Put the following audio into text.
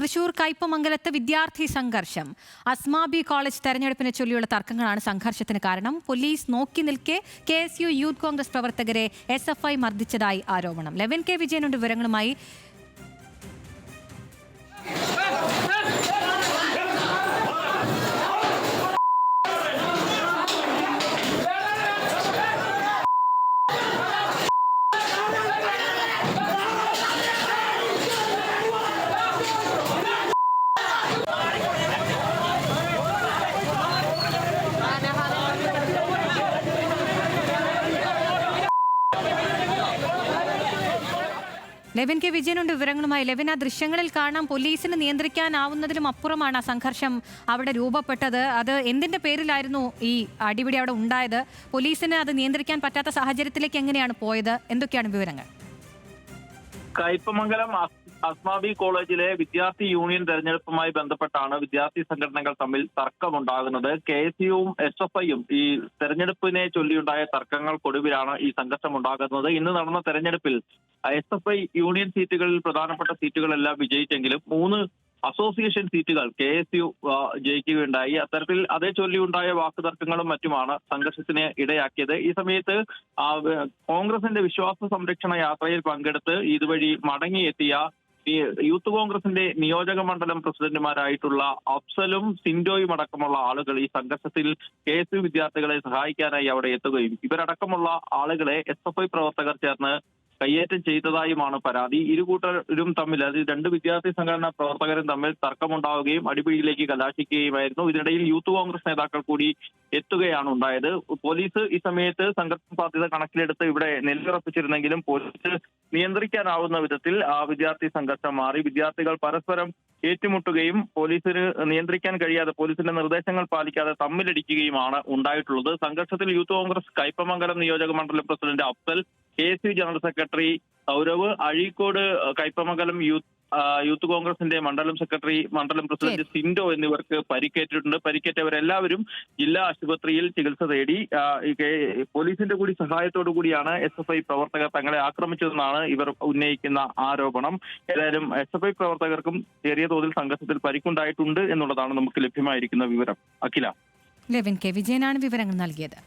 തൃശൂർ കയ്പമംഗലത്ത് വിദ്യാർത്ഥി സംഘർഷം. അസ്മാബി കോളേജ് തെരഞ്ഞെടുപ്പിനെ ചൊല്ലിയുള്ള തർക്കങ്ങളാണ് സംഘർഷത്തിന് കാരണം. പോലീസ് നോക്കി നിൽക്കെ K S U youth Congress പ്രവർത്തകരെ എസ് എഫ് ഐ മർദ്ദിച്ചതായി ആരോപണം. ലെവൻ കെ വിജയനുണ്ട് വിവരങ്ങളുമായി ലെവിൻ കെ വിജയനുണ്ട് വിവരങ്ങളുമായി. ലെവിൻ ആ ദൃശ്യങ്ങളിൽ കാണാം പോലീസിന് നിയന്ത്രിക്കാനാവുന്നതിലും അപ്പുറമാണ് ആ സംഘർഷം അവിടെ രൂപപ്പെട്ടത്. അത് എന്തിന്റെ പേരിലായിരുന്നു ഈ അടിപിടി അവിടെ ഉണ്ടായത്? പോലീസിന് അത് നിയന്ത്രിക്കാൻ പറ്റാത്ത സാഹചര്യത്തിലേക്ക് എങ്ങനെയാണ് പോയത്? എന്തൊക്കെയാണ് വിവരങ്ങൾ? കയ്പമംഗലം അസ്- അസ്മാബി കോളേജിലെ വിദ്യാർത്ഥി യൂണിയൻ തെരഞ്ഞെടുപ്പുമായി ബന്ധപ്പെട്ടാണ് വിദ്യാർത്ഥി സംഘടനകൾ തമ്മിൽ തർക്കമുണ്ടാകുന്നത്. കെ എസ് യുവും എസ് എഫ് ഐയും ഈ തെരഞ്ഞെടുപ്പിനെ ചൊല്ലിയുണ്ടായ തർക്കങ്ങൾക്കൊടുവിലാണ് ഈ സംഘർഷം ഉണ്ടാകുന്നത് ഇന്ന് നടന്ന തെരഞ്ഞെടുപ്പിൽ എസ് എഫ് ഐ യൂണിയൻ സീറ്റുകളിൽ പ്രധാനപ്പെട്ട സീറ്റുകളെല്ലാം വിജയിച്ചെങ്കിലും മൂന്ന് അസോസിയേഷൻ സീറ്റുകൾ കെ എസ് യു ജയിക്കുകയുണ്ടായി. അത്തരത്തിൽ അതേ ചൊല്ലിയുണ്ടായ വാക്കുതർക്കങ്ങളും മറ്റുമാണ് സംഘർഷത്തിന് ഇടയാക്കിയത്. ഈ സമയത്ത് കോൺഗ്രസിന്റെ വിശ്വാസ സംരക്ഷണ യാത്രയിൽ പങ്കെടുത്ത് ഇതുവഴി മടങ്ങിയെത്തിയ യൂത്ത് കോൺഗ്രസിന്റെ നിയോജക മണ്ഡലം പ്രസിഡന്റുമാരായിട്ടുള്ള അഫ്സലും സിൻഡോയും അടക്കമുള്ള ആളുകൾ ഈ സംഘർഷത്തിൽ കെ എസ് യു വിദ്യാർത്ഥികളെ സഹായിക്കാനായി അവിടെ എത്തുകയും ഇവരടക്കമുള്ള ആളുകളെ എസ് എഫ് ഐ പ്രവർത്തകർ ചേർന്ന് കയ്യേറ്റം ചെയ്തതായുമാണ് പരാതി. ഇരു കൂട്ടരും തമ്മിൽ അത് രണ്ട് വിദ്യാർത്ഥി സംഘടനാ പ്രവർത്തകരും തമ്മിൽ തർക്കമുണ്ടാവുകയും അടിപിടിയിലേക്ക് കലാശിക്കുകയുമായിരുന്നു. ഇതിനിടയിൽ യൂത്ത് കോൺഗ്രസ് നേതാക്കൾ കൂടി എത്തുകയാണ് ഉണ്ടായത്. പോലീസ് ഈ സമയത്ത് സംഘർഷം സാധ്യത കണക്കിലെടുത്ത് ഇവിടെ നെല്ലുറപ്പിച്ചിരുന്നെങ്കിലും പോലീസ് നിയന്ത്രിക്കാനാവുന്ന വിധത്തിൽ ആ വിദ്യാർത്ഥി സംഘർഷം മാറി. വിദ്യാർത്ഥികൾ പരസ്പരം ഏറ്റുമുട്ടുകയും പോലീസിന് നിയന്ത്രിക്കാൻ കഴിയാതെ പോലീസിന്റെ നിർദ്ദേശങ്ങൾ പാലിക്കാതെ തമ്മിലടിക്കുകയുമാണ് ഉണ്ടായിട്ടുള്ളത്. സംഘർഷത്തിൽ യൂത്ത് കോൺഗ്രസ് കയ്പമംഗലം നിയോജക മണ്ഡലം president Afsal K S U general secretary Saurav Azhikode Kaipamangalam youth youth കോൺഗ്രസിന്റെ മണ്ഡലം സെക്രട്ടറി മണ്ഡലം പ്രസിഡന്റ് സിൻഡോ എന്നിവർക്ക് പരിക്കേറ്റിട്ടുണ്ട്. പരിക്കേറ്റവരെല്ലാവരും ജില്ലാ ആശുപത്രിയിൽ ചികിത്സ തേടി. പോലീസിന്റെ കൂടി സഹായത്തോടു കൂടിയാണ് എസ് എഫ് ഐ പ്രവർത്തകർ തങ്ങളെ ആക്രമിച്ചതെന്നാണ് ഇവർ ഉന്നയിക്കുന്ന ആരോപണം. ഏതായാലും എസ് എഫ് ഐ പ്രവർത്തകർക്കും ചെറിയ തോതിൽ സംഘർഷത്തിൽ പരിക്കുണ്ടായിട്ടുണ്ട് എന്നുള്ളതാണ് നമുക്ക് ലഭ്യമായിരിക്കുന്ന വിവരം. അഖില. Levin K. വിജയനാണ് വിവരങ്ങൾ നൽകിയത്.